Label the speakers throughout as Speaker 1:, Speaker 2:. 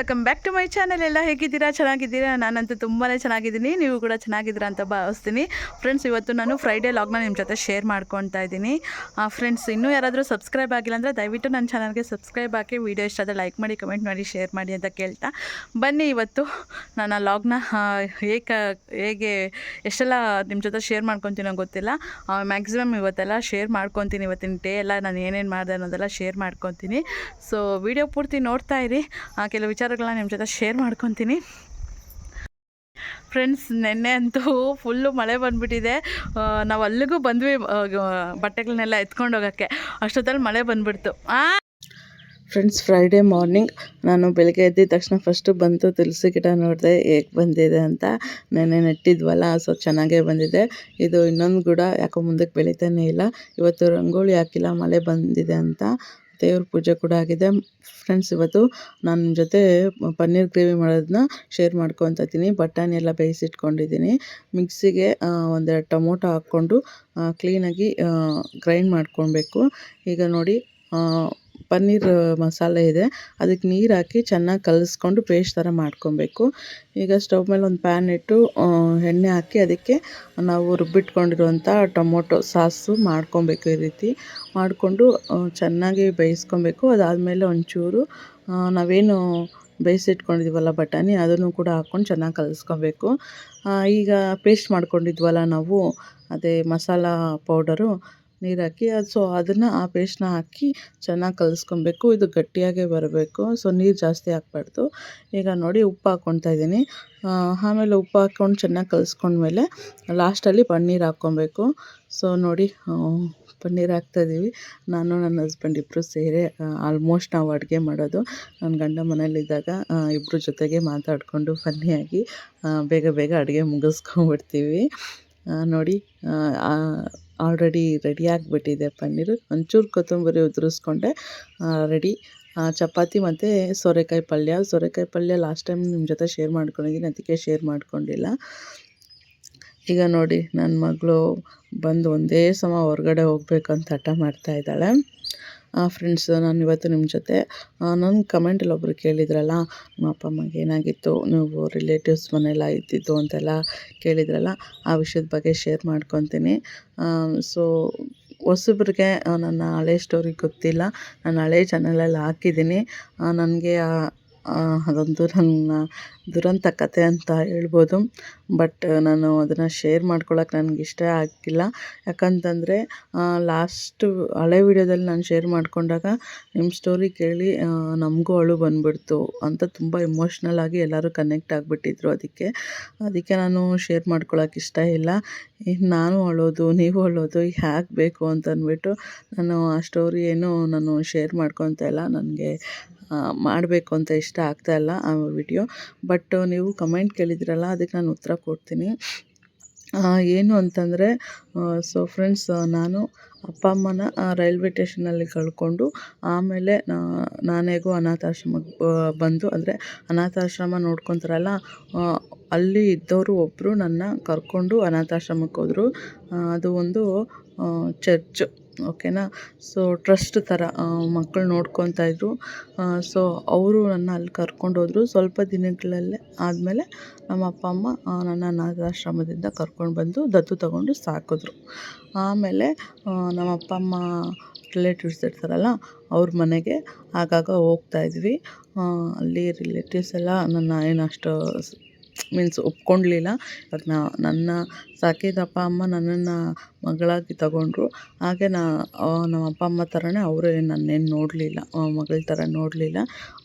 Speaker 1: Welcome back to my channel ಎಲ್ಲ ಹೇಗಿದ್ದೀರಾ? ಚೆನ್ನಾಗಿದ್ದೀರಾ? ನಾನಂತೂ ತುಂಬಾ ಚೆನ್ನಾಗಿದ್ದೀನಿ. ನೀವು ಕೂಡ ಚೆನ್ನಾಗಿದ್ದೀರಾ ಅಂತ ಭಾವಿಸ್ತೀನಿ. ಫ್ರೆಂಡ್ಸ್ ಇವತ್ತು ನಾನು ಫ್ರೈಡೇ ಲಾಗ್ನ ನಿಮ್ಮ ಜೊತೆ ಶೇರ್ ಮಾಡ್ಕೊತಾ ಇದ್ದೀನಿ. ಫ್ರೆಂಡ್ಸ್ ಇನ್ನೂ ಯಾರಾದರೂ ಸಬ್ಸ್ಕ್ರೈಬ್ ಆಗಿಲ್ಲ ಅಂದರೆ ದಯವಿಟ್ಟು ನನ್ನ ಚಾನಲ್ಗೆ ಸಬ್ಸ್ಕ್ರೈಬ್ ಹಾಕಿ ವೀಡಿಯೋ ಇಷ್ಟ ಆದರೆ ಲೈಕ್ ಮಾಡಿ ಕಮೆಂಟ್ ಮಾಡಿ ಶೇರ್ ಮಾಡಿ ಅಂತ ಕೇಳ್ತಾ ಬನ್ನಿ ಇವತ್ತು ನಾನು ಆ ಲಾಗ್ನ ಹೇಗೆ ಹೇಗೆ ಎಷ್ಟೆಲ್ಲ ನಿಮ್ಮ ಜೊತೆ ಶೇರ್ ಮಾಡ್ಕೊತೀನೋ ಗೊತ್ತಿಲ್ಲ. ಮ್ಯಾಕ್ಸಿಮಮ್ ಇವತ್ತೆಲ್ಲ ಶೇರ್ ಮಾಡ್ಕೊತೀನಿ ಇವತ್ತಿನ ಡೇ ಎಲ್ಲ. ನಾನು ಏನೇನು ಮಾಡಿದೆ ಅನ್ನೋದೆಲ್ಲ ಶೇರ್ ಮಾಡ್ಕೊತೀನಿ. ಸೊ ವಿಡಿಯೋ ಪೂರ್ತಿ ನೋಡ್ತಾ ಇರಿ. ಕೆಲವು ವಿಚಾರಗಳನ್ನ ನಿಮ್ಮ ಜೊತೆ ಶೇರ್ ಮಾಡ್ಕೊತೀನಿ. ಫ್ರೆಂಡ್ಸ್ ನಿನ್ನೆ ಅಂತೂ ಫುಲ್ಲು ಮಳೆ ಬಂದುಬಿಟ್ಟಿದೆ. ನಾವು ಅಲ್ಲಿಗೂ ಬಂದ್ವಿ ಬಟ್ಟೆಗಳನ್ನೆಲ್ಲ ಎತ್ಕೊಂಡು ಹೋಗೋಕ್ಕೆ. ಅಷ್ಟೊತ್ತಲ್ಲಿ ಮಳೆ ಬಂದುಬಿಡ್ತು. ಆ? ಫ್ರೆಂಡ್ಸ್ ಫ್ರೈಡೇ ಮಾರ್ನಿಂಗ್ ನಾನು ಬೆಳಗ್ಗೆ ಎದ್ದಿದ ತಕ್ಷಣ ಫಸ್ಟು ಬಂತು ತುಳಸಿ ಗಿಡ ನೋಡಿದೆ, ಹೇಗೆ ಬಂದಿದೆ ಅಂತ. ನೆನ್ನೆ ನೆಟ್ಟಿದ್ವಲ್ಲ ಸೊ ಚೆನ್ನಾಗೇ ಬಂದಿದೆ. ಇದು ಇನ್ನೊಂದು ಗಿಡ, ಯಾಕೋ ಮುಂದಕ್ಕೆ ಬೆಳಿತಾನೆ ಇಲ್ಲ. ಇವತ್ತು ರಂಗೋಲಿ ಹಾಕಿಲ್ಲ, ಮಳೆ ಬಂದಿದೆ ಅಂತ. ದೇವ್ರ ಪೂಜೆ ಕೂಡ ಆಗಿದೆ. ಫ್ರೆಂಡ್ಸ್ ಇವತ್ತು ನಾನು ನಿಮ್ಮ ಜೊತೆ ಪನ್ನೀರ್ ಗ್ರೇವಿ ಮಾಡೋದನ್ನ ಶೇರ್ ಮಾಡ್ಕೊತ ಇದ್ದೀನಿ. ಬಟಾಣಿ ಎಲ್ಲ ಬೇಯಿಸಿಟ್ಕೊಂಡಿದ್ದೀನಿ. ಮಿಕ್ಸಿಗೆ ಒಂದೆರಡು ಟೊಮೊಟೊ ಹಾಕ್ಕೊಂಡು ಕ್ಲೀನಾಗಿ ಗ್ರೈಂಡ್ ಮಾಡ್ಕೊಳ್ಬೇಕು. ಈಗ ನೋಡಿ ಪನ್ನೀರ್ ಮಸಾಲೆ ಇದೆ. ಅದಕ್ಕೆ ನೀರು ಹಾಕಿ ಚೆನ್ನಾಗಿ ಕಲಸ್ಕೊಂಡು ಪೇಸ್ಟ್ ಥರ ಮಾಡ್ಕೊಬೇಕು. ಈಗ ಸ್ಟವ್ ಮೇಲೆ ಒಂದು ಪ್ಯಾನ್ ಇಟ್ಟು ಎಣ್ಣೆ ಹಾಕಿ ಅದಕ್ಕೆ ನಾವು ರುಬ್ಬಿಟ್ಕೊಂಡಿರುವಂಥ ಟೊಮೊಟೊ ಸಾಸು ಮಾಡ್ಕೊಬೇಕು ಈ ರೀತಿ. ಮಾಡಿಕೊಂಡು ಚೆನ್ನಾಗಿ ಬೇಯಿಸ್ಕೊಬೇಕು. ಅದಾದಮೇಲೆ ಒಂಚೂರು ನಾವೇನು ಬೇಯಿಸಿಟ್ಕೊಂಡಿದ್ವಲ್ಲ ಬಟಾಣಿ, ಅದನ್ನು ಕೂಡ ಹಾಕ್ಕೊಂಡು ಚೆನ್ನಾಗಿ ಕಲಸ್ಕೊಬೇಕು. ಈಗ ಪೇಸ್ಟ್ ಮಾಡ್ಕೊಂಡಿದ್ವಲ್ಲ ನಾವು, ಅದೇ ಮಸಾಲ ಪೌಡರು ನೀರು ಹಾಕಿ, ಅದು ಸೊ ಅದನ್ನು ಆ ಪೇಸ್ಟ್ನ ಹಾಕಿ ಚೆನ್ನಾಗಿ ಕಲಸ್ಕೊಬೇಕು. ಇದು ಗಟ್ಟಿಯಾಗೇ ಬರಬೇಕು. ಸೊ ನೀರು ಜಾಸ್ತಿ ಹಾಕ್ಬಾರ್ದು. ಈಗ ನೋಡಿ ಉಪ್ಪು ಹಾಕ್ಕೊತಾ ಇದ್ದೀನಿ. ಆಮೇಲೆ ಉಪ್ಪು ಹಾಕ್ಕೊಂಡು ಚೆನ್ನಾಗಿ ಕಲಸ್ಕೊಂಡ್ಮೇಲೆ ಲಾಸ್ಟಲ್ಲಿ ಪನ್ನೀರ್ ಹಾಕ್ಕೊಬೇಕು ಸೊ ನೋಡಿ ಪನ್ನೀರ್ ಹಾಕ್ತಾಯಿದ್ದೀವಿ ನಾನು ನನ್ನ ಹಸ್ಬೆಂಡ್ ಇಬ್ಬರು ಸೇರಿ ಆಲ್ಮೋಸ್ಟ್ ನಾವು ಅಡುಗೆ ಮಾಡೋದು. ನನ್ನ ಗಂಡ ಮನೇಲಿದ್ದಾಗ ಇಬ್ಬರ ಜೊತೆಗೆ ಮಾತಾಡಿಕೊಂಡು ಫನ್ನಿಯಾಗಿ ಬೇಗ ಬೇಗ ಅಡುಗೆ ಮುಗಿಸ್ಕೊಂಬಿಡ್ತೀವಿ ನೋಡಿ ಆಲ್ರೆಡಿ ರೆಡಿ ಆಗಿಬಿಟ್ಟಿದೆ ಪನ್ನೀರು. ಒಂಚೂರು ಕೊತ್ತಂಬರಿ ಉದುರಿಸ್ಕೊಂಡೆ. ರೆಡಿ ಚಪಾತಿ ಮತ್ತು ಸೋರೆಕಾಯಿ ಪಲ್ಯ. ಸೋರೆಕಾಯಿ ಪಲ್ಯ ಲಾಸ್ಟ್ ಟೈಮ್ ನಿಮ್ಮ ಜೊತೆ ಶೇರ್ ಮಾಡ್ಕೊಂಡಿದ್ದೀನಿ ಅದಕ್ಕೆ ಶೇರ್ ಮಾಡ್ಕೊಂಡಿಲ್ಲ. ಈಗ ನೋಡಿ ನನ್ನ ಮಗಳು ಬಂದು ಒಂದೇ ಸಮ ಹೊರಗಡೆ ಹೋಗ್ಬೇಕಂತ ಹಠ ಮಾಡ್ತಾ ಇದ್ದಾಳೆ. ಫ್ರೆಂಡ್ಸ್ ನಾನು ಇವತ್ತು ನಿಮ್ಮ ಜೊತೆ ನನ್ನ ಕಮೆಂಟಲ್ಲಿ ಒಬ್ಬರು ಕೇಳಿದ್ರಲ್ಲ, ನಿಮ್ಮ ಅಪ್ಪ ಅಮ್ಮಗೆ ಏನಾಗಿತ್ತು? ನೀವು ರಿಲೇಟಿವ್ಸ್ ಮನೆಯೆಲ್ಲ ಇದ್ದಿದ್ದು ಅಂತೆಲ್ಲ ಕೇಳಿದ್ರಲ್ಲ, ಆ ವಿಷಯದ ಬಗ್ಗೆ ಶೇರ್ ಮಾಡ್ಕೊತೀನಿ. ಸೊ ಹೊಸಬ್ರಿಗೆ ನನ್ನ ಹಳೆ ಸ್ಟೋರಿ ಗೊತ್ತಿಲ್ಲ. ನಾನು ಹಳೆ ಚಾನಲಲ್ಲಿ ಹಾಕಿದ್ದೀನಿ. ನನಗೆ ಅದೊಂದು ನನ್ನ ದುರಂತ ಕತೆ ಅಂತ ಹೇಳ್ಬೋದು. ಬಟ್ ನಾನು ಅದನ್ನು ಶೇರ್ ಮಾಡ್ಕೊಳ್ಳೋಕೆ ನನಗೆ ಇಷ್ಟ ಆಗಿಲ್ಲ. ಯಾಕಂತಂದರೆ ಲಾಸ್ಟು ಹಳೆ ವಿಡಿಯೋದಲ್ಲಿ ನಾನು ಶೇರ್ ಮಾಡಿಕೊಂಡಾಗ ನಿಮ್ಮ ಸ್ಟೋರಿ ಕೇಳಿ ನಮಗೂ ಅಳು ಬಂದ್ಬಿಡ್ತು ಅಂತ ತುಂಬ ಇಮೋಷ್ನಲ್ ಆಗಿ ಎಲ್ಲರೂ ಕನೆಕ್ಟ್ ಆಗಿಬಿಟ್ಟಿದ್ರು ಅದಕ್ಕೆ. ಅದಕ್ಕೆ ನಾನು ಶೇರ್ ಮಾಡ್ಕೊಳಕ್ಕೆ ಇಷ್ಟ ಇಲ್ಲ. ನಾನು ಅಳೋದು, ನೀವು ಅಳೋದು ಹೇಗೆ ಬೇಕು ಅಂತ ಅಂದ್ಬಿಟ್ಟು ನಾನು ಆ ಸ್ಟೋರಿ ಏನು ನಾನು ಶೇರ್ ಮಾಡ್ಕೊತ ಇಲ್ಲ. ನನಗೆ ಮಾಡಬೇಕು ಅಂತ ಇಷ್ಟ ಆಗ್ತಾ ಇಲ್ಲ ಆ ವಿಡಿಯೋ. ಬಟ್ ನೀವು ಕಮೆಂಟ್ ಕೇಳಿದ್ರಲ್ಲ, ಅದಕ್ಕೆ ನಾನು ಉತ್ತರ ಕೊಡ್ತೀನಿ. ಏನು ಅಂತಂದರೆ ಸೊ ಫ್ರೆಂಡ್ಸ್ ನಾನು ಅಪ್ಪ, ಅಮ್ಮನ ರೈಲ್ವೆ ಸ್ಟೇಷನಲ್ಲಿ ಕಳ್ಕೊಂಡು, ಆಮೇಲೆ ನಾನೇಗೂ ಅನಾಥಾಶ್ರಮಕ್ಕೆ ಬಂದು, ಅಂದರೆ ಅನಾಥಾಶ್ರಮ ನೋಡ್ಕೊತಾರಲ್ಲ ಅಲ್ಲಿ ಇದ್ದವರು ಒಬ್ಬರು ನನ್ನ ಕರ್ಕೊಂಡು ಅನಾಥಾಶ್ರಮಕ್ಕೆ ಹೋದರು. ಅದು ಒಂದು ಚರ್ಚ್ ಓಕೆನಾ ಸೊ ಟ್ರಸ್ಟ್ ಥರ ಮಕ್ಕಳು ನೋಡ್ಕೊತಾ ಇದ್ದರು ಸೊ ಅವರು ನನ್ನ ಅಲ್ಲಿ ಕರ್ಕೊಂಡೋದ್ರು ಸ್ವಲ್ಪ ದಿನಗಳಲ್ಲೇ ಆದಮೇಲೆ ನಮ್ಮ ಅಪ್ಪ, ಅಮ್ಮ ನನ್ನ ಅನಾಥಾಶ್ರಮದಿಂದ ಕರ್ಕೊಂಡು ಬಂದು ದತ್ತು ತಗೊಂಡು ಸಾಕಿದ್ರು. ಆಮೇಲೆ ನಮ್ಮ ಅಪ್ಪ, ಅಮ್ಮ ರಿಲೇಟಿವ್ಸ್ ಇರ್ತಾರಲ್ಲ, ಅವ್ರ ಮನೆಗೆ ಆಗಾಗ ಹೋಗ್ತಾ ಇದ್ವಿ. ಅಲ್ಲಿ ರಿಲೇಟಿವ್ಸ್ ಎಲ್ಲ ನನ್ನ ಏನು ಅಷ್ಟು ಮೀನ್ಸ್ ಒಪ್ಕೊಳ್ಲಿಲ್ಲ ಇವಾಗ ನನ್ನ ಸಾಕಿದ ಅಪ್ಪ ಅಮ್ಮ ನನ್ನನ್ನು ಮಗಳಾಗಿ ತಗೊಂಡ್ರು. ಹಾಗೆ ನಾ ನಮ್ಮ ಅಪ್ಪ ಅಮ್ಮ ಥರನೇ ಅವರು ನನ್ನೇನು ನೋಡಲಿಲ್ಲ ಮಗಳ ಥರ ನೋಡಲಿಲ್ಲ.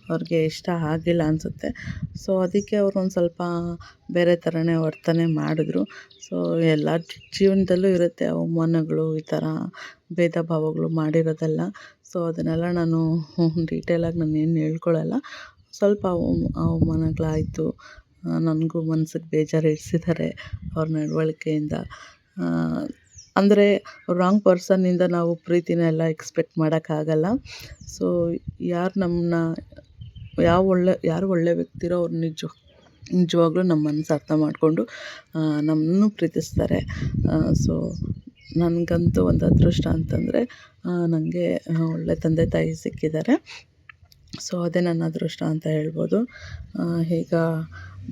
Speaker 1: ಅವ್ರಿಗೆ ಇಷ್ಟ ಆಗಿಲ್ಲ ಅನಿಸುತ್ತೆ. ಸೊ ಅದಕ್ಕೆ ಅವರು ಒಂದು ಸ್ವಲ್ಪ ಬೇರೆ ಥರನೇ ವರ್ತನೆ ಮಾಡಿದ್ರು. ಸೊ ಎಲ್ಲ ಜೀವನದಲ್ಲೂ ಇರುತ್ತೆ ಅವಮಾನಗಳು, ಈ ಥರ ಭೇದ ಭಾವಗಳು ಮಾಡಿರೋದೆಲ್ಲ. ಸೊ ಅದನ್ನೆಲ್ಲ ನಾನು ಡೀಟೇಲಾಗಿ ನಾನು ಏನು ಹೇಳ್ಕೊಳಲ್ಲ. ಸ್ವಲ್ಪ ಅವ ಅವಮಾನಗಳಾಯಿತು. ನನಗೂ ಮನ್ಸಿಗೆ ಬೇಜಾರು ಇರಿಸಿದ್ದಾರೆ ಅವ್ರ ನಡವಳಿಕೆಯಿಂದ. ಅಂದರೆ ರಾಂಗ್ ಪರ್ಸನ್ನಿಂದ ನಾವು ಪ್ರೀತಿನ ಎಲ್ಲ ಎಕ್ಸ್ಪೆಕ್ಟ್ ಮಾಡೋಕ್ಕಾಗಲ್ಲ. ಸೊ ಯಾರು ನಮ್ಮನ್ನ ಯಾವ ಒಳ್ಳೆ, ಯಾರು ಒಳ್ಳೆ ವ್ಯಕ್ತಿರೋ ಅವ್ರು ನಿಜ, ನಿಜವಾಗ್ಲೂ ನಮ್ಮ ಮನಸ್ಸು ಅರ್ಥ ಮಾಡಿಕೊಂಡು ನಮ್ಮನ್ನು ಪ್ರೀತಿಸ್ತಾರೆ. ಸೊ ನನಗಂತೂ ಒಂದು ಅದೃಷ್ಟ ಅಂತಂದರೆ ನನಗೆ ಒಳ್ಳೆ ತಂದೆ ತಾಯಿ ಸಿಕ್ಕಿದ್ದಾರೆ. ಸೊ ಅದೇ ನನ್ನ ಅದೃಷ್ಟ ಅಂತ ಹೇಳ್ಬೋದು. ಈಗ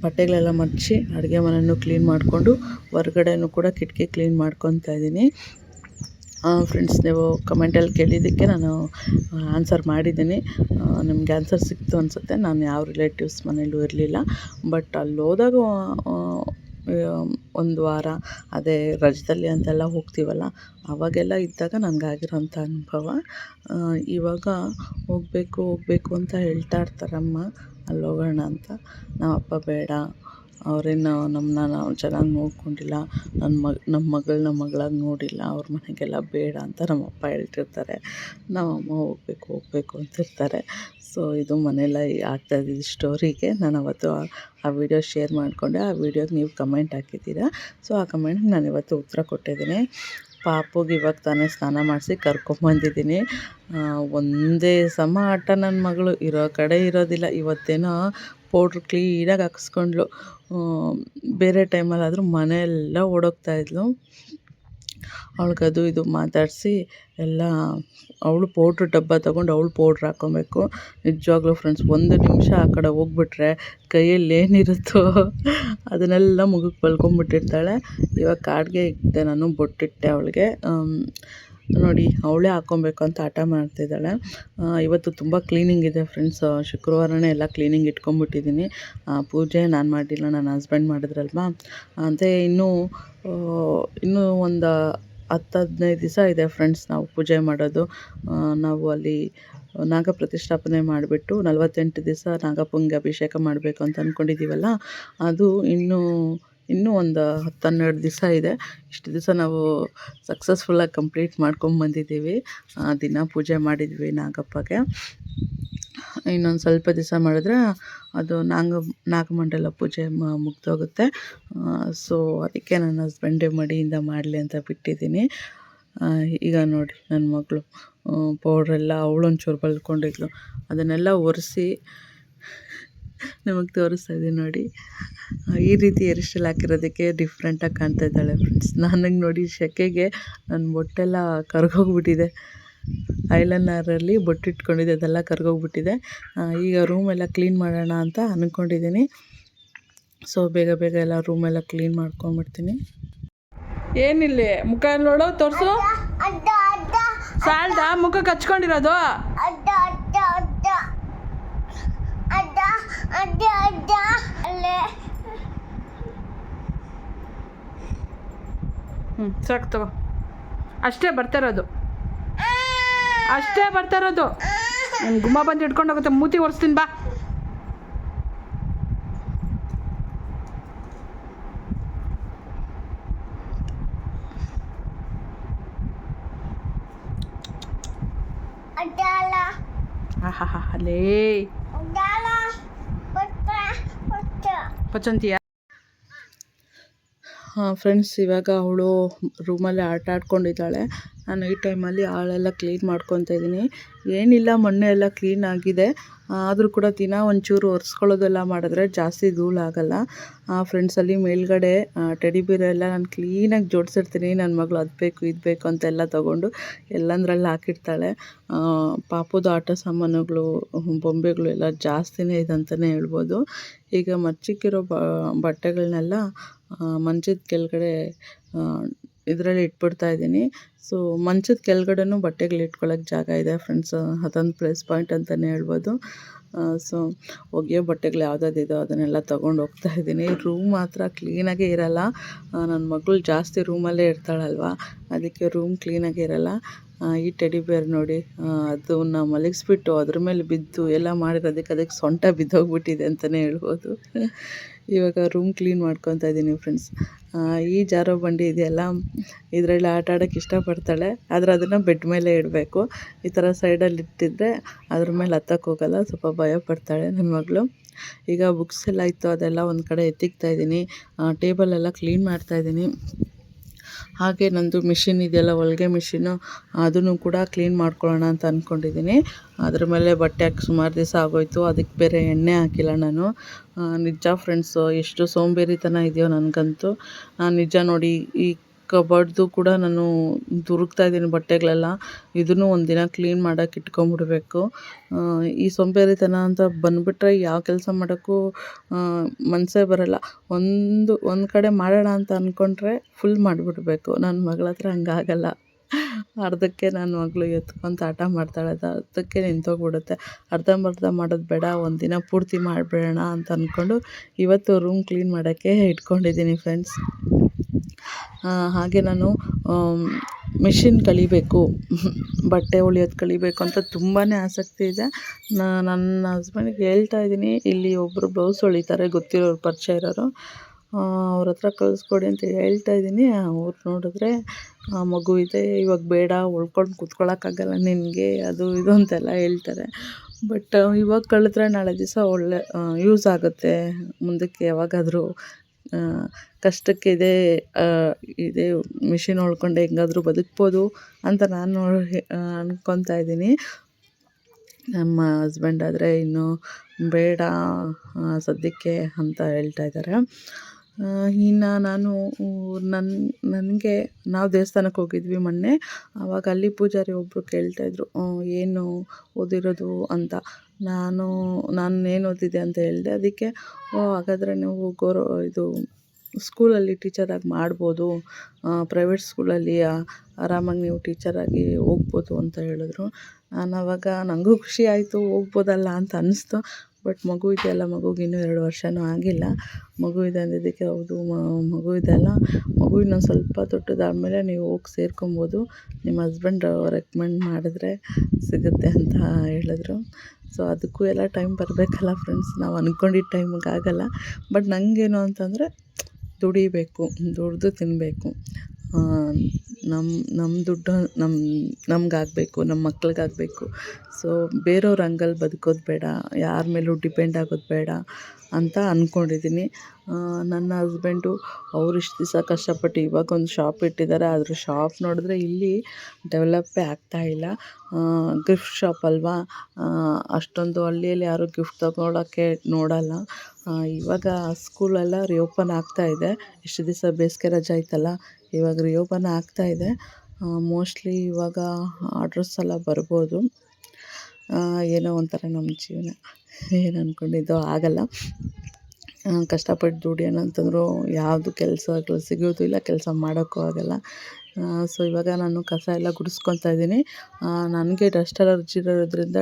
Speaker 1: ಬಟ್ಟೆಗಳೆಲ್ಲ ಮಡಚಿ ಅಡುಗೆ ಮನೆಯೂ ಕ್ಲೀನ್ ಮಾಡಿಕೊಂಡು ಹೊರ್ಗಡೆನೂ ಕೂಡ ಕಿಟಕಿ ಕ್ಲೀನ್ ಮಾಡ್ಕೊತಾ ಇದ್ದೀನಿ. ಫ್ರೆಂಡ್ಸ್ ನೀವು ಕಮೆಂಟಲ್ಲಿ ಕೇಳಿದ್ದಕ್ಕೆ ನಾನು ಆನ್ಸರ್ ಮಾಡಿದ್ದೀನಿ. ನಿಮಗೆ ಆನ್ಸರ್ ಸಿಕ್ತು ಅನಿಸುತ್ತೆ. ನಾನು ಯಾವ ರಿಲೇಟಿವ್ಸ್ ಮನೇಲೂ ಇರಲಿಲ್ಲ. ಬಟ್ ಅಲ್ಲಿ ಹೋದಾಗ ಒಂದು ವಾರ ಅದೇ ರಜದಲ್ಲಿ ಅಂತೆಲ್ಲ ಹೋಗ್ತೀವಲ್ಲ, ಅವಾಗೆಲ್ಲ ಇದ್ದಾಗ ನನಗಾಗಿರೋಂಥ ಅನುಭವ. ಇವಾಗ ಹೋಗಬೇಕು ಹೋಗಬೇಕು ಅಂತ ಹೇಳ್ತಾ ಇರ್ತಾರಮ್ಮ. ಅಲ್ಲಿ ಹೋಗೋಣ ಅಂತ. ನಮ್ಮ ಅಪ್ಪ ಬೇಡ. ಅವರೇನು ನಮ್ಮನ್ನ ನಾವು ಚೆನ್ನಾಗಿ ನೋಡ್ಕೊಂಡಿಲ್ಲ. ನನ್ನ ಮಗ ನಮ್ಮ ಮಗಳನ್ನ ಮಗಳಾಗಿ ನೋಡಿಲ್ಲ. ಅವ್ರ ಮನೆಗೆಲ್ಲ ಬೇಡ ಅಂತ ನಮ್ಮ ಅಪ್ಪ ಹೇಳ್ತಿರ್ತಾರೆ. ನಮ್ಮ ಅಮ್ಮ ಹೋಗ್ಬೇಕು, ಹೋಗಬೇಕು ಅಂತಿರ್ತಾರೆ. ಸೊ ಇದು ಮನೆಯಲ್ಲ ಆಗ್ತಾ ಇದ್ದಿದ್ದು ಸ್ಟೋರಿಗೆ ನಾನು ಅವತ್ತು ಆ- ಆ ವಿಡಿಯೋ ಶೇರ್ ಮಾಡಿಕೊಂಡೆ. ಆ ವಿಡಿಯೋಗೆ ನೀವು ಕಮೆಂಟ್ ಹಾಕಿದ್ದೀರಾ? ಸೊ ಆ ಕಮೆಂಟ್ಗೆ ನಾನು ಇವತ್ತು ಉತ್ತರ ಕೊಟ್ಟಿದ್ದೀನಿ. ಪಾಪುಗೆ ಇವಾಗ ತಾನೇ ಸ್ನಾನ ಮಾಡಿಸಿ ಕರ್ಕೊಂಬಂದಿದ್ದೀನಿ ಒಂದೇ ಸಮ ಆಟ ನನ್ನ ಮಗಳು. ಇರೋ ಕಡೆ ಇರೋದಿಲ್ಲ. ಇವತ್ತೇನೋ ಪೌಡ್ರ್ ಕ್ಲೀನಾಗಿ ಹಾಕಿಸ್ಕೊಂಡ್ಳು ಬೇರೆ ಟೈಮಲ್ಲಾದರೂ ಮನೆಯೆಲ್ಲ ಓಡೋಗ್ತಾ ಇದ್ಲು. ಅವಳಿಗೆ ಅದು ಇದು ಮಾತಾಡಿಸಿ ಎಲ್ಲ ಅವಳು ಪೌಡ್ರ್ ಡಬ್ಬ ತೊಗೊಂಡು ಅವಳು ಪೌಡ್ರ್ ಹಾಕ್ಕೊಬೇಕು ನಿಜವಾಗ್ಲೂ ಫ್ರೆಂಡ್ಸ್ ಒಂದು ನಿಮಿಷ ಆ ಕಡೆ ಹೋಗ್ಬಿಟ್ರೆ ಕೈಯಲ್ಲಿ ಏನಿರುತ್ತೋ ಅದನ್ನೆಲ್ಲ ಮುಖಕ್ಕೆ ಬಳ್ಕೊಂಬಿಟ್ಟಿರ್ತಾಳೆ ಇವಾಗ ಕಾಡಿಗೆ ಇದ್ದೆ ನಾನು, ಬೊಟ್ಟಿಟ್ಟೆ ಅವಳಿಗೆ. ನೋಡಿ, ಅವಳೇ ಹಾಕ್ಕೊಬೇಕು ಅಂತ ಹಠ ಮಾಡ್ತಿದ್ದಾಳೆ. ಇವತ್ತು ತುಂಬ ಕ್ಲೀನಿಂಗ್ ಇದೆ ಫ್ರೆಂಡ್ಸ್ ಶುಕ್ರವಾರನೇ ಎಲ್ಲ ಕ್ಲೀನಿಂಗ್ ಇಟ್ಕೊಂಡ್ಬಿಟ್ಟಿದ್ದೀನಿ. ಪೂಜೆ ನಾನು ಮಾಡಿಲ್ಲ, ನನ್ನ ಹಸ್ಬೆಂಡ್ ಮಾಡಿದ್ರಲ್ವಾ? ಅಂತೆ ಇನ್ನೂ ಇನ್ನೂ ಒಂದು ಹತ್ತು ಹದಿನೈದು ದಿವಸ ಇದೆ ಫ್ರೆಂಡ್ಸ್ ನಾವು ಪೂಜೆ ಮಾಡೋದು. ನಾವು ಅಲ್ಲಿ ನಾಗ ಪ್ರತಿಷ್ಠಾಪನೆ ಮಾಡಿಬಿಟ್ಟು ನಲವತ್ತೆಂಟು ದಿವಸ ನಾಗಪ್ಪಂಗೆ ಅಭಿಷೇಕ ಮಾಡಬೇಕು ಅಂತ ಅಂದ್ಕೊಂಡಿದ್ದೀವಲ್ಲ ಅದು ಇನ್ನೂ ಇನ್ನೂ ಒಂದು ಹತ್ತು ಹನ್ನೆರಡು ದಿವಸ ಇದೆ. ಇಷ್ಟು ದಿವಸ ನಾವು ಸಕ್ಸಸ್ಫುಲ್ಲಾಗಿ ಕಂಪ್ಲೀಟ್ ಮಾಡ್ಕೊಂಬಂದಿದ್ದೀವಿ ಬಂದಿದ್ದೀವಿ. ದಿನ ಪೂಜೆ ಮಾಡಿದ್ವಿ ನಾಗಪ್ಪಗೆ. ಇನ್ನೊಂದು ಸ್ವಲ್ಪ ದಿವಸ ಮಾಡಿದ್ರೆ ಅದು ನಾಗ, ನಾಗಮಂಡಲ ಪೂಜೆ ಮುಗ್ದೋಗುತ್ತೆ. ಸೊ ಅದಕ್ಕೆ ನನ್ನ ಹಸ್ಬೆಂಡೇ ಮಡಿಯಿಂದ ಮಾಡಲಿ ಅಂತ ಬಿಟ್ಟಿದ್ದೀನಿ. ಈಗ ನೋಡಿ ನನ್ನ ಮಗಳು. ಪೌಡ್ರೆಲ್ಲ ಅವಳೊಂಚೂರು ಬಳ್ಕೊಂಡಿದ್ಲು. ಅದನ್ನೆಲ್ಲ ಒರೆಸಿ ನಿಮಗೆ ತೋರಿಸ್ತಾ ಇದ್ದೀನಿ ನೋಡಿ. ಈ ರೀತಿ ಹೇರ್ ಸ್ಟೈಲ್ ಹಾಕಿರೋದಕ್ಕೆ ಡಿಫ್ರೆಂಟಾಗಿ ಕಾಣ್ತಾ ಇದ್ದಾಳೆ ಫ್ರೆಂಡ್ಸ್ ನನಗೆ ನೋಡಿ ಸೆಕೆಗೆ ನನ್ನ ಬೊಟ್ಟೆಲ್ಲ ಕರ್ಗೋಗ್ಬಿಟ್ಟಿದೆ. ಐಲೈನರಲ್ಲಿ ಬೊಟ್ಟಿಟ್ಕೊಂಡಿದ್ದೆ ಅದೆಲ್ಲ ಕರ್ಗೋಗ್ಬಿಟ್ಟಿದೆ. ಈಗ ಈಗ ರೂಮೆಲ್ಲ ಕ್ಲೀನ್ ಮಾಡೋಣ ಅಂತ ಅಂದ್ಕೊಂಡಿದ್ದೀನಿ ಸೊ ಬೇಗ ಬೇಗ ಎಲ್ಲ ರೂಮೆಲ್ಲ ಕ್ಲೀನ್ ಮಾಡ್ಕೊಂಡ್ಬಿಡ್ತೀನಿ ಏನಿಲ್ಲ? ಮುಖ ನೋಡೋ ತೋರಿಸು. ಸಾಲ್ದ? ಮುಖಕ್ಕೆ ಹಚ್ಕೊಂಡಿರೋದು
Speaker 2: ಅಡ್ಡ ಅಡ್ಡ. ಅಲ್ಲೇ.
Speaker 1: ಹ್ಞೂ ಸಾಕು ತಗೋ. ಅಷ್ಟೇ ಬರ್ತಾ ಇರೋದು. ಅಷ್ಟೇ ಬರ್ತಾ ಇರೋದು. ನಿನ್ ಗುಮ್ಮ ಬಂದು ಹಿಡ್ಕೊಂಡು ಹೋಗುತ್ತೆ. ಮೂತಿ ಒರೆಸ್ತೀನಿ ಬಾ. ಅಲ್ಲೇ. ಪಚಂತಿಯ? ಫ್ರೆಂಡ್ಸ್ ಇವಾಗ ಅವಳು ರೂಮಲ್ಲಿ ಆಟ ಆಡ್ಕೊಂಡಿದ್ದಾಳೆ. ನಾನು ಈ ಟೈಮಲ್ಲಿ ಹಾಳೆಲ್ಲ ಕ್ಲೀನ್ ಮಾಡ್ಕೊತಾ ಇದ್ದೀನಿ. ಏನಿಲ್ಲ ಮೊನ್ನೆ ಎಲ್ಲ ಕ್ಲೀನ್ ಆಗಿದೆ. ಆದರೂ ಕೂಡ ದಿನ ಒಂಚೂರು ಒರೆಸ್ಕೊಳ್ಳೋದೆಲ್ಲ ಮಾಡಿದ್ರೆ ಜಾಸ್ತಿ ಧೂಳಾಗಲ್ಲ ಫ್ರೆಂಡ್ಸಲ್ಲಿ ಮೇಲ್ಗಡೆ ಟೆಡಿ ಬೀರ್ ಎಲ್ಲ ನಾನು ಕ್ಲೀನಾಗಿ ಜೋಡಿಸಿರ್ತೀನಿ. ನನ್ನ ಮಗಳು ಅದು ಬೇಕು, ಇದು ಬೇಕು ಅಂತೆಲ್ಲ ತೊಗೊಂಡು ಎಲ್ಲಂದ್ರಲ್ಲಿ ಹಾಕಿರ್ತಾಳೆ ಪಾಪದ ಆಟ ಸಾಮಾನುಗಳು, ಬೊಂಬೆಗಳು ಎಲ್ಲ ಜಾಸ್ತಿನೇ ಇದೆ ಅಂತಲೇ ಹೇಳ್ಬೋದು. ಈಗ ಮಚ್ಚಿಕ್ಕಿರೋ ಬಟ್ಟೆಗಳನ್ನೆಲ್ಲ ಮಂಚದ ಕೆಳಗಡೆ ಇದರಲ್ಲಿ ಇಟ್ಬಿಡ್ತಾ ಇದ್ದೀನಿ. ಸೊ ಮಂಚದ ಕೆಳಗಡೆನೂ ಬಟ್ಟೆಗಳು ಇಟ್ಕೊಳ್ಳೋಕೆ ಜಾಗ ಇದೆ ಫ್ರೆಂಡ್ಸ್ ಅದೊಂದು ಪ್ಲಸ್ ಪಾಯಿಂಟ್ ಅಂತಲೇ ಹೇಳ್ಬೋದು. ಸೊ ಒಗೆಯೋ ಬಟ್ಟೆಗಳು ಯಾವುದಾದಿದೋ ಅದನ್ನೆಲ್ಲ ತೊಗೊಂಡು ಹೋಗ್ತಾ ಇದ್ದೀನಿ. ರೂಮ್ ಮಾತ್ರ ಕ್ಲೀನಾಗೇ ಇರಲ್ಲ. ನನ್ನ ಮಗಳು ಜಾಸ್ತಿ ರೂಮಲ್ಲೇ ಇರ್ತಾಳಲ್ವ? ಅದಕ್ಕೆ ರೂಮ್ ಕ್ಲೀನಾಗೇ ಇರಲ್ಲ. ಈ ಟೆಡಿ ಬೇರ್ ನೋಡಿ ಅದನ್ನ ಮಲಗಿಸ್ಬಿಟ್ಟು ಅದ್ರ ಮೇಲೆ ಬಿದ್ದು ಎಲ್ಲ ಮಾಡಿರೋದಕ್ಕೆ ಅದಕ್ಕೆ ಸೊಂಟ ಬಿದ್ದೋಗ್ಬಿಟ್ಟಿದೆ ಅಂತಲೇ ಹೇಳ್ಬೋದು. ಇವಾಗ ರೂಮ್ ಕ್ಲೀನ್ ಮಾಡ್ಕೊತಾ ಇದ್ದೀನಿ ಫ್ರೆಂಡ್ಸ್ ಈ ಜಾರೋ ಬಂಡಿ ಇದೆಯಲ್ಲ, ಇದರಲ್ಲಿ ಆಟ ಆಡೋಕ್ಕೆ ಇಷ್ಟಪಡ್ತಾಳೆ, ಆದರೆ ಅದನ್ನು ಬೆಡ್ ಮೇಲೆ ಇಡಬೇಕು. ಈ ಥರ ಸೈಡಲ್ಲಿ ಇಟ್ಟಿದ್ರೆ ಅದ್ರ ಮೇಲೆ ಹತ್ತಕ್ಕೆ ಹೋಗಲ್ಲ, ಸ್ವಲ್ಪ ಭಯ ಪಡ್ತಾಳೆ ನನ್ನ ಮಗಳು. ಈಗ ಬುಕ್ಸ್ ಎಲ್ಲ ಇತ್ತು, ಅದೆಲ್ಲ ಒಂದು ಕಡೆ ಎತ್ತಿಕ್ತಾ ಇದ್ದೀನಿ ಟೇಬಲ್ ಎಲ್ಲ ಕ್ಲೀನ್ ಮಾಡ್ತಾ ಇದ್ದೀನಿ ಹಾಗೆ ನಂದು ಮಿಷಿನ್ ಇದೆಯಲ್ಲ, ಹೊಲಿಗೆ ಮಿಷಿನ್ನು ಅದನ್ನು ಕೂಡ ಕ್ಲೀನ್ ಮಾಡ್ಕೊಳ್ಳೋಣ ಅಂತ ಅಂದ್ಕೊಂಡಿದ್ದೀನಿ ಅದ್ರ ಮೇಲೆ ಬಟ್ಟೆ ಹಾಕಿ ಸುಮಾರು ದಿವಸ ಆಗೋಯ್ತು. ಅದಕ್ಕೆ ಬೇರೆ ಎಣ್ಣೆ ಹಾಕಿಲ್ಲ ನಾನು. ನಿಜ ಫ್ರೆಂಡ್ಸು ಎಷ್ಟು ಸೋಂಬೇರಿತನ ಇದೆಯೋ ನನಗಂತೂ. ನಾನು ನಿಜ ನೋಡಿ, ಈ ಕಬರ್ಡ್ದು ಕೂಡ ನಾನು ದುರುಕ್ತಾ ಇದ್ದೀನಿ ಬಟ್ಟೆಗಳೆಲ್ಲ. ಇದನ್ನು ಒಂದಿನ ಕ್ಲೀನ್ ಮಾಡೋಕೆ ಇಟ್ಕೊಂಬಿಡ್ಬೇಕು. ಈ ಸೋಂಬೇರಿತನ ಅಂತ ಬಂದುಬಿಟ್ರೆ ಯಾವ ಕೆಲಸ ಮಾಡೋಕ್ಕೂ ಮನಸ್ಸೇ ಬರೋಲ್ಲ. ಒಂದು ಒಂದು ಕಡೆ ಮಾಡೋಣ ಅಂತ ಅಂದ್ಕೊಂಡ್ರೆ ಫುಲ್ ಮಾಡಿಬಿಡ್ಬೇಕು. ನನ್ನ ಮಗಳ ಹತ್ರ ಹಂಗಾಗಲ್ಲ. ಅರ್ಧಕ್ಕೆ ನನ್ನ ಮಗಳು ಎತ್ಕೊಂತ ಆಟ ಮಾಡ್ತಾಳೆ. ಅದು, ಅರ್ಧಕ್ಕೆ ನಿಂತೋಗ್ಬಿಡುತ್ತೆ. ಅರ್ಧಂಬರ್ಧ ಮಾಡೋದು ಬೇಡ, ಒಂದಿನ ಪೂರ್ತಿ ಮಾಡಿಬಿಡೋಣ ಅಂತ ಅಂದ್ಕೊಂಡು ಇವತ್ತು ರೂಮ್ ಕ್ಲೀನ್ ಮಾಡೋಕ್ಕೆ ಇಟ್ಕೊಂಡಿದ್ದೀನಿ ಫ್ರೆಂಡ್ಸ್ ಹಾಗೆ ನಾನು ಮಿಷಿನ್ ಕಲಿಬೇಕು, ಬಟ್ಟೆ ಹೊಲಿಯೋದು ಕಲಿಬೇಕು ಅಂತ ತುಂಬಾ ಆಸಕ್ತಿ ಇದೆ. ನನ್ನ ಹಸ್ಬೆಂಡಿಗೆ ಹೇಳ್ತಾ ಇದ್ದೀನಿ, ಇಲ್ಲಿ ಒಬ್ಬರು ಬ್ಲೌಸ್ ಹೊಲಿತಾರೆ, ಗೊತ್ತಿರೋರು ಪರಿಚಯ ಇರೋರು. ಅವ್ರ ಹತ್ರ ಕಳಿಸ್ಕೊಡಿ ಅಂತ ಹೇಳ್ತಾ ಇದ್ದೀನಿ. ಅವ್ರು ನೋಡಿದ್ರೆ ಮಗು ಇದೆ, ಇವಾಗ ಬೇಡ, ಹೊಲ್ಕೊಂಡು ಕೂತ್ಕೊಳ್ಳೋಕ್ಕಾಗಲ್ಲ ನಿನಗೆ, ಅದು ಇದು ಅಂತೆಲ್ಲ ಹೇಳ್ತಾರೆ. ಬಟ್ ಇವಾಗ ಕಳೆದ್ರೆ ನಾಳೆ ದಿವಸ ಒಳ್ಳೆ ಯೂಸ್ ಆಗುತ್ತೆ, ಮುಂದಕ್ಕೆ ಯಾವಾಗಾದರೂ ಕಷ್ಟಕ್ಕೆ ಇದೇ ಇದೇ ಮಿಷಿನ್ ಹೊಲ್ಕೊಂಡು ಹೆಂಗಾದ್ರೂ ಬದುಕ್ಬೋದು ಅಂತ ನಾನು ಅನ್ಕೊತಾ ಇದ್ದೀನಿ. ನಮ್ಮ ಹಸ್ಬೆಂಡ್ ಆದರೆ ಇನ್ನೂ ಬೇಡ ಸದ್ಯಕ್ಕೆ ಅಂತ ಹೇಳ್ತಾ ಇದ್ದಾರೆ. ಇನ್ನು ನಾನು ನನ್ನ ನನಗೆ ನಾವು ದೇವಸ್ಥಾನಕ್ಕೆ ಹೋಗಿದ್ವಿ ಮೊನ್ನೆ. ಆವಾಗ ಅಲ್ಲಿ ಪೂಜಾರಿ ಒಬ್ಬರು ಕೇಳ್ತಾಯಿದ್ರು ಏನು ಓದಿರೋದು ಅಂತ? ನಾನು ನಾನು ಏನು ಓದಿದೆ ಅಂತ ಹೇಳಿದೆ. ಅದಕ್ಕೆ, ಓ, ಹಾಗಾದರೆ ನೀವು ಗೌರವ ಇದು ಸ್ಕೂಲಲ್ಲಿ ಟೀಚರಾಗಿ ಮಾಡ್ಬೋದು. ಪ್ರೈವೇಟ್ ಸ್ಕೂಲಲ್ಲಿ ಆರಾಮಾಗಿ ನೀವು ಟೀಚರಾಗಿ ಹೋಗ್ಬೋದು ಅಂತ ಹೇಳಿದ್ರು. ನಾನು ಆವಾಗ ನನಗೂ ಖುಷಿ ಆಯಿತು, ಹೋಗ್ಬೋದಲ್ಲ ಅಂತ ಅನ್ನಿಸ್ತು ಬಟ್ ಮಗು ಇದೆಯಲ್ಲ ಮಗುಗೆ ಇನ್ನೂ ಎರಡು ವರ್ಷವೂ ಆಗಿಲ್ಲ. ಮಗು ಇದೆ ಅಂದಿದ್ದಕ್ಕೆ ಹೌದು ಮಗು ಇದೆಯಲ್ಲ ಮಗು ಇನ್ನೊಂದು ಸ್ವಲ್ಪ ದೊಡ್ಡದಾದಮೇಲೆ ನೀವು ಹೋಗಿ ಸೇರ್ಕೊಬೋದು. ನಿಮ್ಮ ಹಸ್ಬೆಂಡ್ ರೆಕಮೆಂಡ್ ಮಾಡಿದ್ರೆ ಸಿಗುತ್ತೆ ಅಂತ ಹೇಳಿದ್ರು. ಸೊ ಅದಕ್ಕೂ ಎಲ್ಲ ಟೈಮ್ ಬರಬೇಕಲ್ಲ ಫ್ರೆಂಡ್ಸ್ ನಾವು ಅಂದ್ಕೊಂಡಿದ್ದ ಟೈಮಿಗೆ ಆಗೋಲ್ಲ. ಬಟ್ ನನಗೇನು ಅಂತಂದರೆ ದುಡಿಬೇಕು, ದುಡಿದು ತಿನ್ನಬೇಕು ನಮ್ಮ ನಮ್ಮ ದುಡ್ಡು ನಮ್ಮ ನಮಗಾಗಬೇಕು ನಮ್ಮ ಮಕ್ಳಿಗಾಗಬೇಕು. ಸೊ ಬೇರೆಯವ್ರ ಹಂಗಲ್ಲಿ ಬದುಕೋದು ಬೇಡ, ಯಾರ ಮೇಲೂ ಡಿಪೆಂಡ್ ಆಗೋದು ಬೇಡ ಅಂತ ಅಂದ್ಕೊಂಡಿದ್ದೀನಿ ನನ್ನ ಹಸ್ಬೆಂಡು ಅವ್ರು ಇಷ್ಟು ದಿವಸ ಕಷ್ಟಪಟ್ಟು ಇವಾಗ ಒಂದು ಶಾಪ್ ಇಟ್ಟಿದ್ದಾರೆ ಅದ್ರ ಶಾಪ್ ನೋಡಿದ್ರೆ ಇಲ್ಲಿ ಡೆವಲಪ್ಪೇ ಆಗ್ತಾಯಿಲ್ಲ ಗಿಫ್ಟ್ ಶಾಪ್ ಅಲ್ವಾ? ಅಷ್ಟೊಂದು ಹಳ್ಳಿಯಲ್ಲಿ ಯಾರೂ ಗಿಫ್ಟ್ ತೊಗೊಳಕ್ಕೆ ನೋಡೋಲ್ಲ. ಇವಾಗ ಸ್ಕೂಲೆಲ್ಲ ರಿಓಪನ್ ಆಗ್ತಾಯಿದೆ ಇಷ್ಟು ದಿವಸ ಬೇಸಿಗೆ ರಜೆ ಇತ್ತಲ್ಲ ಇವಾಗ ರಿಓಪನ್ ಇದೆ. ಮೋಸ್ಟ್ಲಿ ಇವಾಗ ಆರ್ಡ್ರಸ್ ಎಲ್ಲ ಬರ್ಬೋದು. ಏನೋ ಒಂಥರ ನಮ್ಮ ಜೀವನ. ಏನು ಅಂದ್ಕೊಂಡಿದ್ದೋ ಆಗಲ್ಲ. ಕಷ್ಟಪಟ್ಟು ದುಡಿಯೋಣ ಅಂತಂದರೂ ಯಾವುದು ಕೆಲಸಗಳು ಸಿಗೋದು ಇಲ್ಲ, ಕೆಲಸ ಮಾಡೋಕ್ಕೂ ಆಗಲ್ಲ. ಸೊ ಇವಾಗ ನಾನು ಕಸ ಎಲ್ಲ ಗುಡಿಸ್ಕೊತಾ ಇದ್ದೀನಿ. ನನಗೆ ಡಸ್ಟ್ ಅಲರ್ಜಿ ಇರೋದ್ರಿಂದ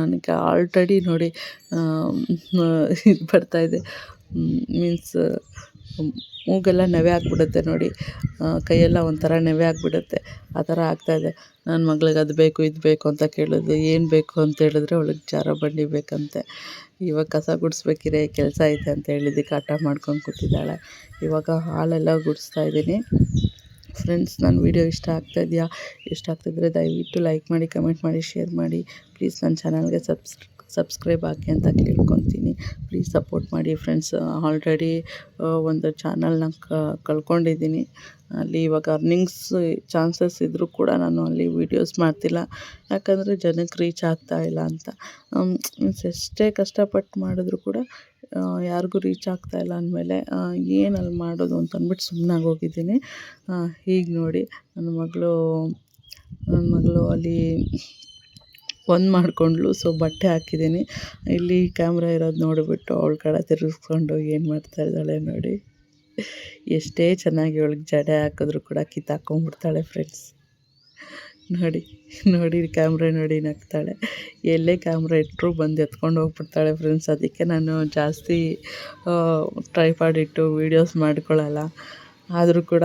Speaker 1: ನನಗೆ ಆಲ್ರೆಡಿ ನೋಡಿ ಇದು ಬರ್ತಾಯಿದೆ ಮೀನ್ಸ್ ಮೂಗೆಲ್ಲ ನೆವೆ ಆಗಿಬಿಡುತ್ತೆ ನೋಡಿ. ಕೈಯೆಲ್ಲ ಒಂಥರ ನೆವೆ ಆಗಿಬಿಡುತ್ತೆ. ಆ ಥರ ಆಗ್ತಾಯಿದೆ ನನ್ನ ಮಗ್ಳಿಗೆ ಅದು ಬೇಕು, ಇದು ಬೇಕು ಅಂತ ಕೇಳಿದ್ಲು ಏನು ಬೇಕು ಅಂತ ಹೇಳಿದ್ರೆ ಅವಳಿಗೆ ಜಾರೋ ಬಂಡಿ ಬೇಕಂತೆ. ಇವಾಗ ಕಸ ಗುಡಿಸ್ಬೇಕಿರೆ, ಕೆಲಸ ಐತೆ ಅಂತ ಹೇಳಿದ್ದಕ್ಕೆ ಹಠ ಮಾಡ್ಕೊಂಡು ಕೂತಿದ್ದಾಳೆ. ಇವಾಗ ಹಾಲೆಲ್ಲ ಗುಡಿಸ್ತಾ ಇದ್ದೀನಿ. ಫ್ರೆಂಡ್ಸ್ ನನ್ನ ವೀಡಿಯೋ ಇಷ್ಟ ಆಗ್ತಾಯಿದೆಯಾ ಇಷ್ಟ ಆಗ್ತಿದ್ರೆ ದಯವಿಟ್ಟು ಲೈಕ್ ಮಾಡಿ, ಕಮೆಂಟ್ ಮಾಡಿ, ಶೇರ್ ಮಾಡಿ. ಪ್ಲೀಸ್ ನನ್ನ ಚಾನಲ್ಗೆ ಸಬ್ಸ್ ಸಬ್ಸ್ಕ್ರೈಬ್ ಆಗಿ ಅಂತ ಕೇಳ್ಕೊತೀನಿ. ಪ್ಲೀಸ್ ಸಪೋರ್ಟ್ ಮಾಡಿ ಫ್ರೆಂಡ್ಸ್ ಆಲ್ರೆಡಿ ಒಂದು ಚಾನಲ್ನ ಕಳ್ಕೊಂಡಿದ್ದೀನಿ. ಅಲ್ಲಿ ಇವಾಗ ಅರ್ನಿಂಗ್ಸ್ ಚಾನ್ಸಸ್ ಇದ್ದರೂ ಕೂಡ ನಾನು ಅಲ್ಲಿ ವೀಡಿಯೋಸ್ ಮಾಡ್ತಿಲ್ಲ. ಯಾಕಂದರೆ ಜನಕ್ಕೆ ರೀಚ್ ಆಗ್ತಾ ಇಲ್ಲ ಅಂತ. ಮೀನ್ಸ್ ಎಷ್ಟೇ ಕಷ್ಟಪಟ್ಟು ಮಾಡಿದ್ರು ಕೂಡ ಯಾರಿಗೂ ರೀಚ್ ಆಗ್ತಾ ಇಲ್ಲ ಅಂದಮೇಲೆ ಏನು ಅಲ್ಲಿ ಮಾಡೋದು ಅಂತ ಅಂದ್ಬಿಟ್ಟು ಸುಮ್ಮನಾಗಿ ಹೋಗಿದ್ದೀನಿ ಹೀಗೆ ನೋಡಿ. ನನ್ನ ಮಗಳು ನನ್ನ ಮಗಳು ಅಲ್ಲಿ ಒಂದು ಮಾಡಿಕೊಂಡ್ಳು ಸೊ ಬಟ್ಟೆ ಹಾಕಿದ್ದೀನಿ ಇಲ್ಲಿ ಕ್ಯಾಮ್ರ ಇರೋದು ನೋಡಿಬಿಟ್ಟು ಅವಳ ಕಡೆ ತಿರುಗಿಸ್ಕೊಂಡು ಏನು ಮಾಡ್ತಾ ಇದ್ದಾಳೆ ನೋಡಿ. ಎಷ್ಟೇ ಚೆನ್ನಾಗಿ ಅವಳಿಗೆ ಜಡೆ ಹಾಕಿದ್ರು ಕೂಡ ಕಿತ್ತಾಕೊಂಡ್ಬಿಡ್ತಾಳೆ ಫ್ರೆಂಡ್ಸ್ ನೋಡಿ ನೋಡಿ ಕ್ಯಾಮ್ರ ನೋಡಿ ನಗ್ತಾಳೆ. ಎಲ್ಲೇ ಕ್ಯಾಮ್ರಾ ಇಟ್ಟರು ಬಂದು ಎತ್ಕೊಂಡು ಹೋಗ್ಬಿಡ್ತಾಳೆ ಫ್ರೆಂಡ್ಸ್ ಅದಕ್ಕೆ ನಾನು ಜಾಸ್ತಿ ಟ್ರೈಪಾಡ್ ಇಟ್ಟು ವೀಡಿಯೋಸ್ ಮಾಡ್ಕೊಳ್ಳಲ್ಲ ಆದರೂ ಕೂಡ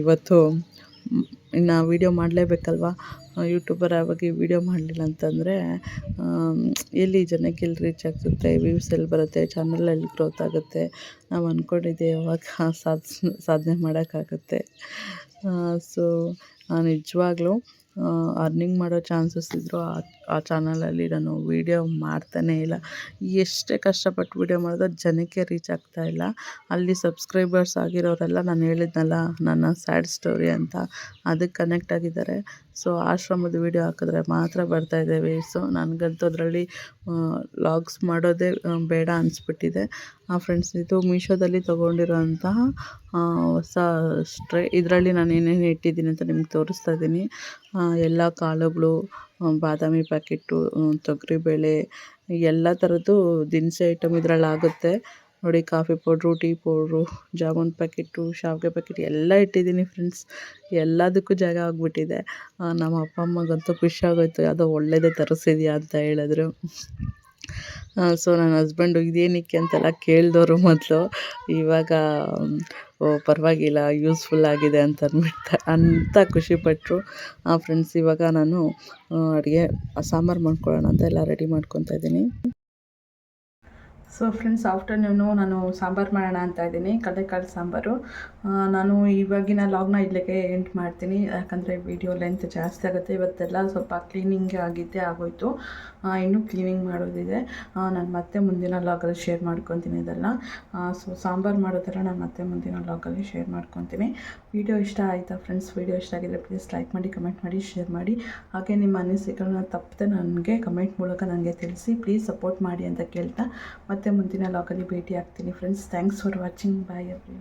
Speaker 1: ಇವತ್ತು, ಇನ್ನು ವೀಡಿಯೋ ಮಾಡಲೇಬೇಕಲ್ವ? ಯೂಟ್ಯೂಬರ್ ಆಗಿ ವೀಡಿಯೋ ಮಾಡಲಿಲ್ಲ ಅಂತಂದರೆ ಎಲ್ಲಿ ಜನಕ್ಕೆ ಎಲ್ಲಿ ರೀಚ್ ಆಗ್ತಿರುತ್ತೆ ವ್ಯೂಸ್ ಎಲ್ಲಿ ಬರುತ್ತೆ ಚಾನಲ್ ಎಲ್ಲಿ ಗ್ರೋತ್ ಆಗುತ್ತೆ, ನಾವು ಅಂದ್ಕೊಂಡಿದ್ದೆ ಯಾವಾಗ ಸಾಧ್ಸ್, ಸಾಧನೆ ಮಾಡೋಕ್ಕಾಗುತ್ತೆ ಸೊ ನಿಜವಾಗ್ಲೂ ಅರ್ನಿಂಗ್ ಮಾಡೋ ಚಾನ್ಸಸ್ ಇದ್ದರೂ ಆ ಆ ಚಾನಲಲ್ಲಿ ನಾನು ವೀಡಿಯೋ ಮಾಡ್ತಾನೇ ಇಲ್ಲ. ಎಷ್ಟೇ ಕಷ್ಟಪಟ್ಟು ವೀಡಿಯೋ ಮಾಡಿದ್ರು ಜನಕ್ಕೆ ರೀಚ್ ಆಗ್ತಾ ಇಲ್ಲ. ಅಲ್ಲಿ ಸಬ್ಸ್ಕ್ರೈಬರ್ಸ್ ಆಗಿರೋರೆಲ್ಲ ನಾನು ಹೇಳಿದ್ನಲ್ಲ, ನನ್ನ ಸ್ಯಾಡ್ ಸ್ಟೋರಿ ಅಂತ, ಅದಕ್ಕೆ ಕನೆಕ್ಟ್ ಆಗಿದ್ದಾರೆ. ಸೊ ಆಶ್ರಮದ ವೀಡಿಯೋ ಹಾಕಿದ್ರೆ ಮಾತ್ರ ಬರ್ತಾಯಿದೆ ಸೊ ನನಗಂತೂ ಅದರಲ್ಲಿ ಲಾಗ್ಸ್ ಮಾಡೋದೇ ಆ, ಬೇಡ ಅನಿಸ್ಬಿಟ್ಟಿದೆ. ಫ್ರೆಂಡ್ಸ್ ಇದು ಮೀಶೋದಲ್ಲಿ ತೊಗೊಂಡಿರೋಂತಹ ಆ, ಹೊಸ ಸ್ಟ್ರೇ ಇದರಲ್ಲಿ ನಾನು ಏನೇನು ಇಟ್ಟಿದ್ದೀನಿ ಅಂತ ನಿಮ್ಗೆ ತೋರಿಸ್ತಾ ಇದ್ದೀನಿ. ಎಲ್ಲ ಕಾಳುಗಳು ಬಾದಾಮಿ ಪ್ಯಾಕೆಟು ತೊಗರಿಬೇಳೆ ಎಲ್ಲ ಥರದ್ದು ದಿನಸಿ ಐಟಮ್ ಇದರಲ್ಲಿ ಆಗುತ್ತೆ ನೋಡಿ coffee powder, tea powder, jamun packet, ಶಾವಿಗೆ ಪ್ಯಾಕೆಟ್ ಎಲ್ಲ ಇಟ್ಟಿದ್ದೀನಿ ಫ್ರೆಂಡ್ಸ್ ಎಲ್ಲದಕ್ಕೂ ಜಾಗ ಆಗಿಬಿಟ್ಟಿದೆ. ನಮ್ಮ ಅಪ್ಪ ಅಮ್ಮಗಂತೂ ಖುಷಿ ಆಗೋಯ್ತು. ಯಾವುದೋ ಒಳ್ಳೆಯದೇ ತರಿಸಿದ್ಯಾ ಅಂತ ಹೇಳಿದ್ರು. ಸೊ ನನ್ನ ಹಸ್ಬೆಂಡು ಇದೇನಕ್ಕೆ ಅಂತೆಲ್ಲ ಕೇಳಿದವರು ಮೊದಲು. ಇವಾಗ ಓ, ಪರವಾಗಿಲ್ಲ ಯೂಸ್ಫುಲ್ ಆಗಿದೆ ಅಂತ ಅಂದ್ಬಿಟ್ಟು ಅಂತ ಖುಷಿಪಟ್ಟರು ಫ್ರೆಂಡ್ಸ್ ಇವಾಗ ನಾನು ಅಡುಗೆ, ಸಾಂಬಾರು ಮಾಡ್ಕೊಳ್ಳೋಣ ಅಂತ ಎಲ್ಲ ರೆಡಿ ಮಾಡ್ಕೊತಾ ಇದ್ದೀನಿ. ಸೊ ಫ್ರೆಂಡ್ಸ್ ಆಫ್ಟರ್ನೂನು ನಾನು ಸಾಂಬಾರು ಮಾಡೋಣ ಅಂತ ಇದ್ದೀನಿ. ಕಡಲೆಕಾಳು ಸಾಂಬಾರು. ನಾನು ಇವಾಗಿನ ಲಾಗ್ನ ಇಲ್ಲಿಗೆ ಎಂಟ್ ಮಾಡ್ತೀನಿ. ಯಾಕಂದರೆ ವಿಡಿಯೋ ಲೆಂತ್ ಜಾಸ್ತಿ ಆಗುತ್ತೆ. ಇವತ್ತೆಲ್ಲ ಸ್ವಲ್ಪ ಕ್ಲೀನಿಂಗ್ ಆಗಿದ್ದೇ ಆಗೋಯ್ತು. ಇನ್ನೂ ಕ್ಲೀನಿಂಗ್ ಮಾಡೋದಿದೆ. ನಾನು ಮತ್ತೆ ಮುಂದಿನ ಲಾಗಲ್ಲಿ ಶೇರ್ ಮಾಡ್ಕೊತೀನಿ ಇದೆಲ್ಲ. ಸೊ ಸಾಂಬಾರು ಮಾಡೋದೆಲ್ಲ ನಾನು ಮತ್ತೆ ಮುಂದಿನ ಲಾಗಲ್ಲಿ ಶೇರ್ ಮಾಡ್ಕೊತೀನಿ. ವಿಡಿಯೋ ಇಷ್ಟ ಆಯಿತಾ ಫ್ರೆಂಡ್ಸ್ ವಿಡಿಯೋ ಇಷ್ಟ ಆಗಿದ್ರೆ ಪ್ಲೀಸ್ ಲೈಕ್ ಮಾಡಿ ಕಮೆಂಟ್ ಮಾಡಿ ಶೇರ್ ಮಾಡಿ. ಹಾಗೆ ನಿಮ್ಮ ಅನಿಸಿಕೆಗಳನ್ನ ತಪ್ಪದೆ ನನಗೆ ಕಮೆಂಟ್ ಮೂಲಕ ನನಗೆ ತಿಳಿಸಿ. ಪ್ಲೀಸ್ ಸಪೋರ್ಟ್ ಮಾಡಿ ಅಂತ ಕೇಳ್ತಾ. ಮತ್ತೆ ಮುಂದಿನ ಲಾಗಲ್ಲಿ ಭೇಟಿ ಆಗ್ತೀನಿ friends thanks for watching bye every